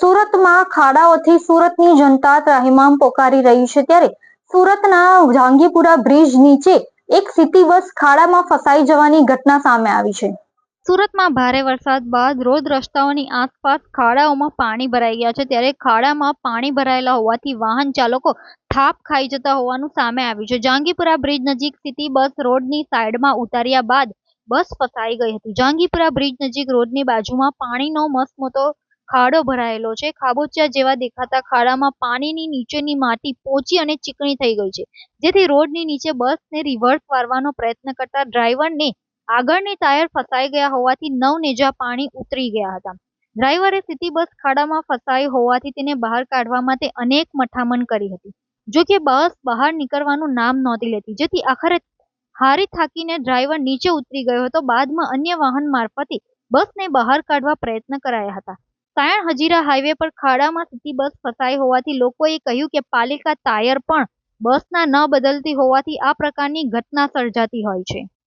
સુરતમાં ખાડાઓથી સુરતની જનતા ત્રાહિમામ પોકારી રહી છે ત્યારે સુરતના જાંગીપુરા બ્રિજ નીચે એક સિટી બસ ખાડામાં ફસાઈ જવાની ઘટના સામે આવી છે. સુરતમાં ભારે વરસાદ બાદ રોડ રસ્તાઓની આસપાસ ખાડાઓમાં પાણી ભરાઈ ગયા છે ત્યારે ખાડામાં પાણી ભરાયેલા હોવાથી વાહન ચાલકો થાપ ખાઈ જતા હોવાનું સામે આવ્યું છે. જાંગીપુરા બ્રિજ નજીક સિટી બસ રોડની સાઈડમાં ઉતાર્યા બાદ બસ ફસાઈ ગઈ હતી. જાંગીપુરા બ્રિજ નજીક રોડની બાજુમાં પાણીનો મસમોટો ખાડો ભરાયેલો છે. ખાબોચિયા જેવા દેખાતા ખાડામાં પાણીની નીચેની માટી પોચી અને ચીકણી થઈ ગઈ છે. જેથી રોડની નીચે બસને રિવર્સ મારવાનો પ્રયત્ન કરતા ડ્રાઈવરને આગળની ટાયર ફસાઈ ગયા હોવાથી નવ નેજા પાણી ઉતરી ગયા હતા. ડ્રાઈવરે સિટી બસ ખાડામાં ફસાઈ હોવાથી તેને બહાર કાઢવા માટે અનેક મઠામણ કરી હતી. જો કે બસ બહાર નીકળવાનું નામ નહોતી લેતી. જેથી આખરે હારી થાકીને ડ્રાઈવર નીચે ઉતરી ગયો હતો. બાદમાં અન્ય વાહન મારફતે બસને બહાર કાઢવા પ્રયત્ન કરાયા હતા. સાયણ હજીરા હાઈવે પર ખાડામાં સિટી બસ ફસાઈ હોવાથી લોકોએ કહ્યું કે પાલિકા ટાયર પણ બસના ન બદલતી હોવાથી આ પ્રકારની ઘટના સર્જાતી હોય છે.